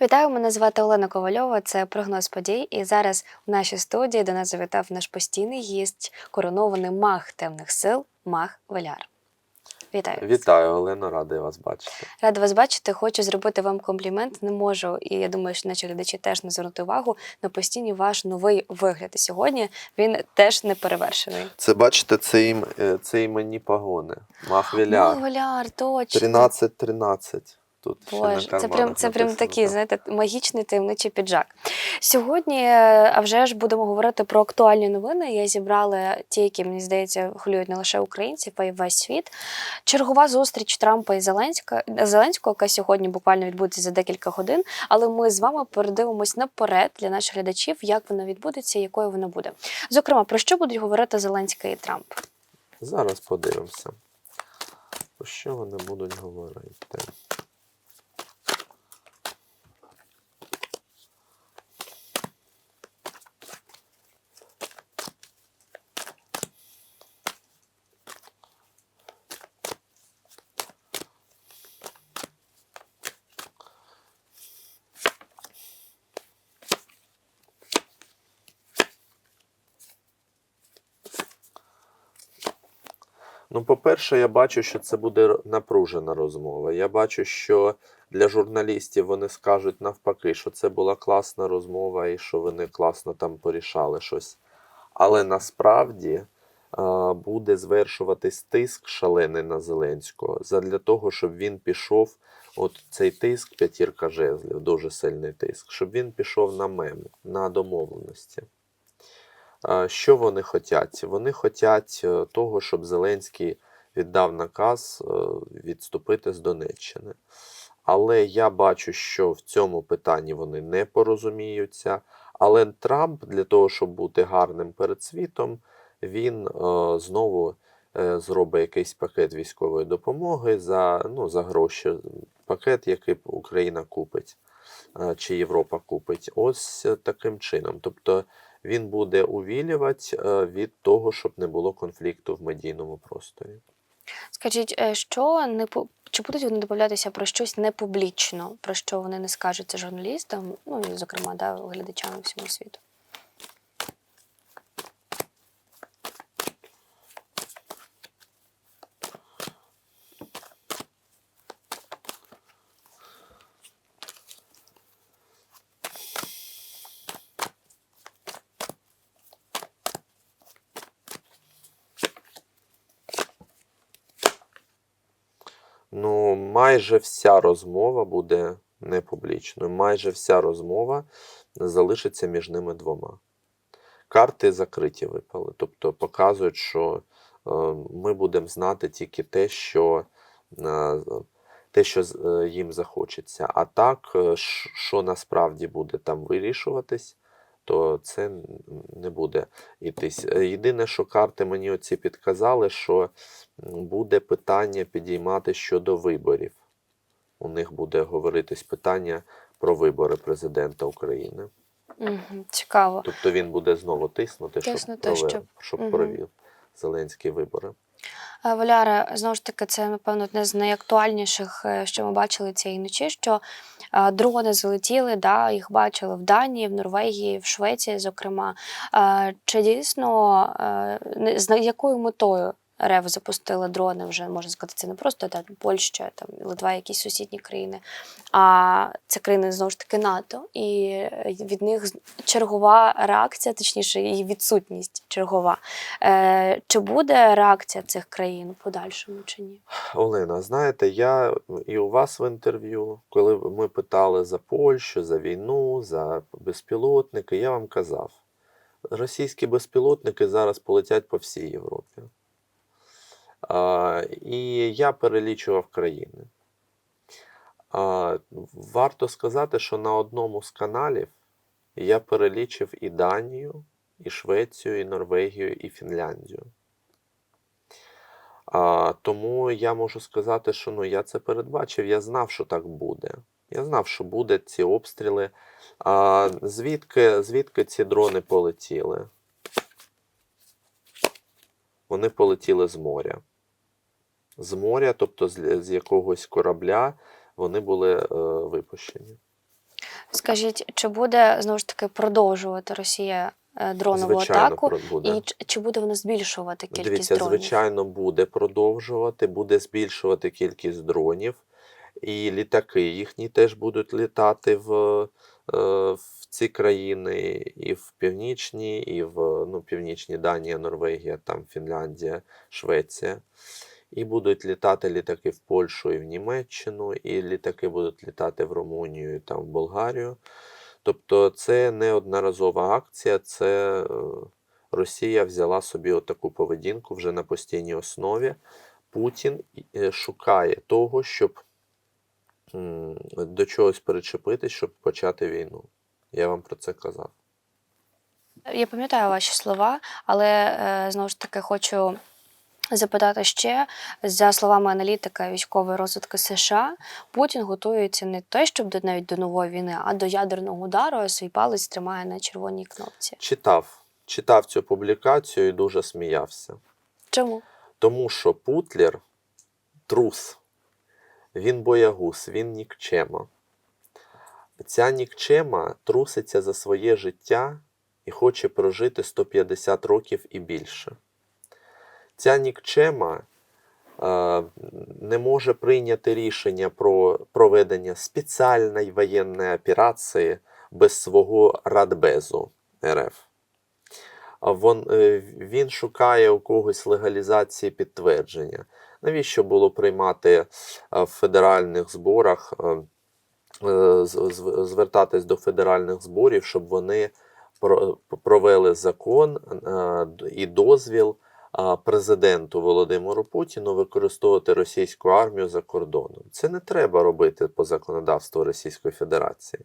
Вітаю, мене звати Олена Ковальова. Це прогноз подій. І зараз в нашій студії до нас завітав наш постійний гість, коронований маг темних сил, маг Валяр. Вітаю. Вітаю, Олено, радий вас бачити. Рада вас бачити. Хочу зробити вам комплімент. Не можу, і я думаю, що наші глядачі теж не звернути увагу на постійний ваш новий вигляд. І сьогодні він теж не перевершений. Це бачите, це, ім, е, це іменні погони. Мах Маг Віляр. Валяр, точно. 13-13. Тут ще Боже, це прям це прям такий, знаєте, магічний таємничий піджак. Сьогодні, а вже ж будемо говорити про актуальні новини. Я зібрала ті, які мені здається хвилюють не лише українців, а й весь світ. Чергова зустріч Трампа і Зеленська Зеленського, яка сьогодні буквально відбудеться за декілька годин. Але ми з вами передивимось наперед для наших глядачів, як вона відбудеться якою вона буде. Зокрема, про що будуть говорити Зеленський і Трамп? Зараз подивимося. Про що вони будуть говорити? Ну, по-перше, я бачу, що це буде напружена розмова. Я бачу, що для журналістів вони скажуть навпаки, що це була класна розмова і що вони класно там порішали щось. Але насправді буде звершуватись тиск шалений на Зеленського задля того, щоб він пішов. От цей тиск, п'ятірка жезлів, дуже сильний тиск, щоб він пішов на мем, на домовленості. Що вони хочуть? Вони хочуть е, того, щоб Зеленський віддав наказ е, відступити з Донеччини. Але я бачу, що в цьому питанні вони не порозуміються. Але Трамп для того, щоб бути гарним перед світом, він е, знову зробить якийсь пакет військової допомоги за, ну, за гроші. Пакет, який Україна купить чи Європа купить. Ось таким чином. Тобто він буде увілювати е, від того, щоб не було конфлікту в медійному просторі. Скажіть, е, що не чи будуть вони домовлятися про щось непублічно, про що вони не скажуть журналістам, ну і зокрема да, глядачам всьому світу? Ну, майже вся розмова буде не публічною. Майже вся розмова залишиться між ними двома. Карти закриті випали. Тобто показують, що е, ми будемо знати тільки те, що, е, те, що е, їм захочеться. А так, що насправді буде там вирішуватись, то це не буде йтись. Е, Єдине, що карти мені оці підказали, що буде питання підіймати щодо виборів. У них буде говоритись питання про вибори президента України. Угу, цікаво. Тобто він буде знову тиснути, щоб, Тиснути, провів, щоб- щоб Мгм. провів Зеленські вибори. Е, Валяра, знову ж таки, це напевно одне з найактуальніших, е, що ми бачили цієї ночі. Що е, дрони залетіли, да, їх бачили в Данії, в Норвегії, в Швеції, зокрема. Чи дійсно з якою метою РФ запустили дрони вже можна сказати, це не просто там, Польща, там Литва, якісь сусідні країни, а це країни знову ж таки НАТО, і від них чергова реакція, точніше, її відсутність чергова. Е, Чи буде реакція цих країн в подальшому чи ні? Олена, знаєте, я і у вас в інтерв'ю, коли ми питали за Польщу, за війну, за безпілотники, я вам казав, російські безпілотники зараз полетять по всій Європі. І я перелічував країни. Варто сказати, що на одному з каналів я перелічив і Данію, і Швецію, і Норвегію, і Фінляндію. Тому я можу сказати, що ну, я це передбачив, я знав, що так буде. Я знав, що буде ці обстріли. А, звідки, звідки ці дрони полетіли? Вони полетіли з моря. З моря, тобто з, якогось корабля, вони були е, випущені. Скажіть, чи буде знову ж таки продовжувати Росія е, дронову Звичайно, атаку? буде. І чи- чи буде вона збільшувати кількість Дивіться, дронів? звичайно, буде продовжувати, буде збільшувати кількість дронів, і літаки їхні теж будуть літати в, е, в ці країни, і в північні, і в ну, північні Данія, Норвегія, там Фінляндія, Швеція. І будуть літати літаки в Польщу і в Німеччину, і літаки будуть літати в Румунію і там в Болгарію. Тобто це не одноразова акція, це е, Росія взяла собі отаку поведінку вже на постійній основі. Путін е, шукає того, щоб до чогось перечепитись, щоб почати війну. Я вам про це казав. Я пам'ятаю ваші слова, але е, знову ж таки хочу запитати ще за словами аналітика військової розвитки США, Путін готується не те, щоб до навіть до нової війни, а до ядерного удару, а свій палець тримає на червоній кнопці. Читав, читав цю публікацію і дуже сміявся. Чому? Тому що Путлер трус, він боягуз, він нікчема. Ця нікчема труситься за своє життя і хоче прожити 150 років і більше. Ця нікчема е, не може прийняти рішення про проведення спеціальної воєнної операції без свого радбезу РФ. Е, він шукає у когось легалізації підтвердження. Навіщо було приймати е, в федеральних зборах, звертатись до федеральних зборів, щоб вони провели закон і дозвіл президенту Володимиру Путіну використовувати російську армію за кордоном. Це не треба робити по законодавству Російської Федерації.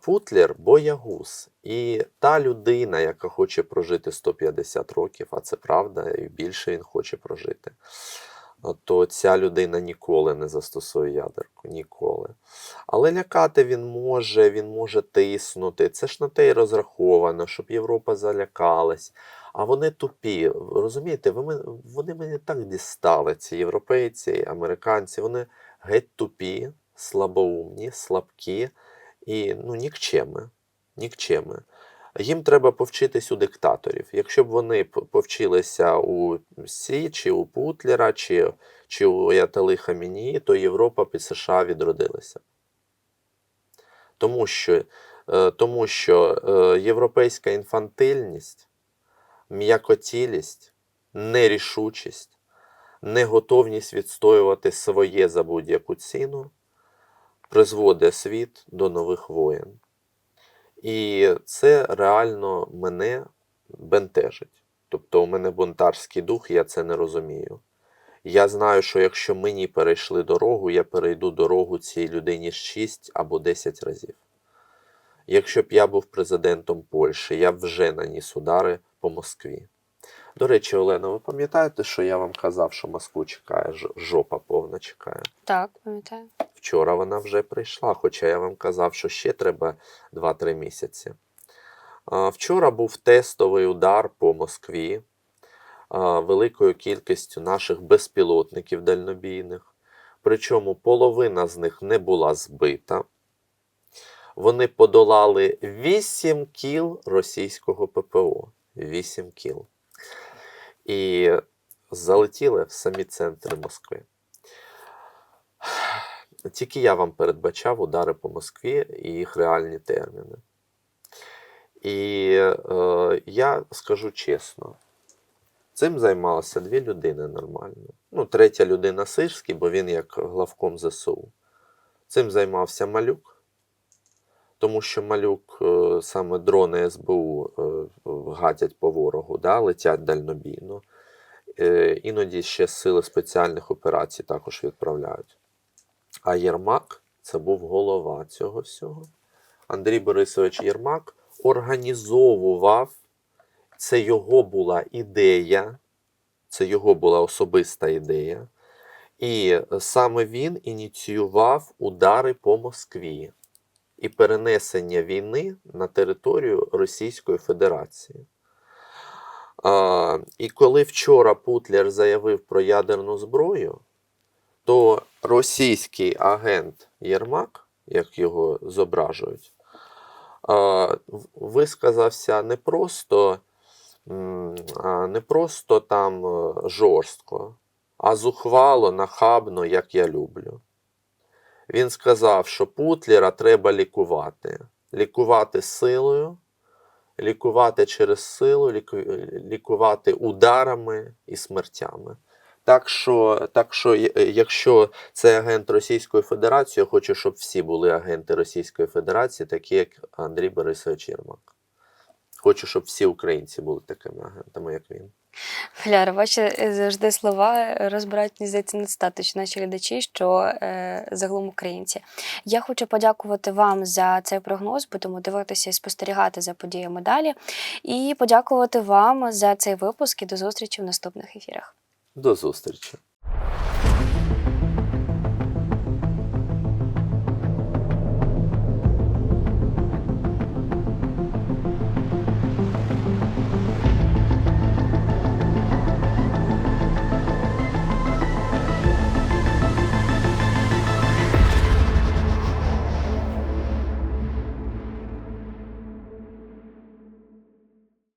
Путлер боягуз. І та людина, яка хоче прожити 150 років, а це правда, і більше він хоче прожити, то ця людина ніколи не застосує ядерку. Ніколи. Але лякати він може, він може тиснути. Це ж на те й розраховано, щоб Європа залякалась. А вони тупі. Розумієте, вони мені так дістали, ці європейці, американці. Вони геть тупі, слабоумні, слабкі і ну, нікчеми. нікчеми. Їм треба повчитись у диктаторів. Якщо б вони повчилися у Сі, чи у Путлера, чи, чи у Аятоли Хамінії, то Європа під США відродилася. Тому що, е, тому що е, європейська інфантильність, м'якотілість, нерішучість, неготовність відстоювати своє за будь-яку ціну призводить світ до нових воєн. І це реально мене бентежить. Тобто у мене бунтарський дух, я це не розумію. Я знаю, що якщо мені перейшли дорогу, я перейду дорогу цій людині 6 або 10 разів. Якщо б я був президентом Польщі, я б вже наніс удари по Москві. До речі, Олена, ви пам'ятаєте, що я вам казав, що Москву чекає, жопа повна чекає? Так, пам'ятаю. Вчора вона вже прийшла, хоча я вам казав, що ще треба 2-3 місяці. Вчора був тестовий удар по Москві великою кількістю наших безпілотників дальнобійних. Причому половина з них не була збита. Вони подолали 8 кіл російського ППО. 8 кіл. І залетіли в самі центри Москви. Тільки я вам передбачав удари по Москві і їх реальні терміни. І е, я скажу чесно, цим займалися дві людини нормально. Ну, третя людина Сирський, бо він як главком ЗСУ. Цим займався малюк, тому що малюк е, саме дрони СБУ е, гатять по ворогу, да, летять дальнобійно. Е, іноді ще сили спеціальних операцій також відправляють. А Єрмак це був голова цього всього. Андрій Борисович Єрмак організовував, це його була ідея, це його була особиста ідея. І саме він ініціював удари по Москві і перенесення війни на територію Російської Федерації. А, і коли вчора Путлер заявив про ядерну зброю, то російський агент Єрмак, як його зображують, а, висказався не просто, не просто там е, жорстко, а зухвало, нахабно, як я люблю. Він сказав, що Путлера треба лікувати. Лікувати силою, лікувати через силу, лікувати ударами і смертями. Так що, так що, якщо це агент Російської Федерації, я хочу, щоб всі були агенти Російської Федерації, такі як Андрій Борисович Єрмак. Хочу, щоб всі українці були такими агентами, як він. Фляр, ваші е, завжди слова розбирають, мені здається, недостатньо наші глядачі, що е, загалом українці. Я хочу подякувати вам за цей прогноз, будемо дивитися і спостерігати за подіями далі. І подякувати вам за цей випуск і до зустрічі в наступних ефірах. До зустрічі!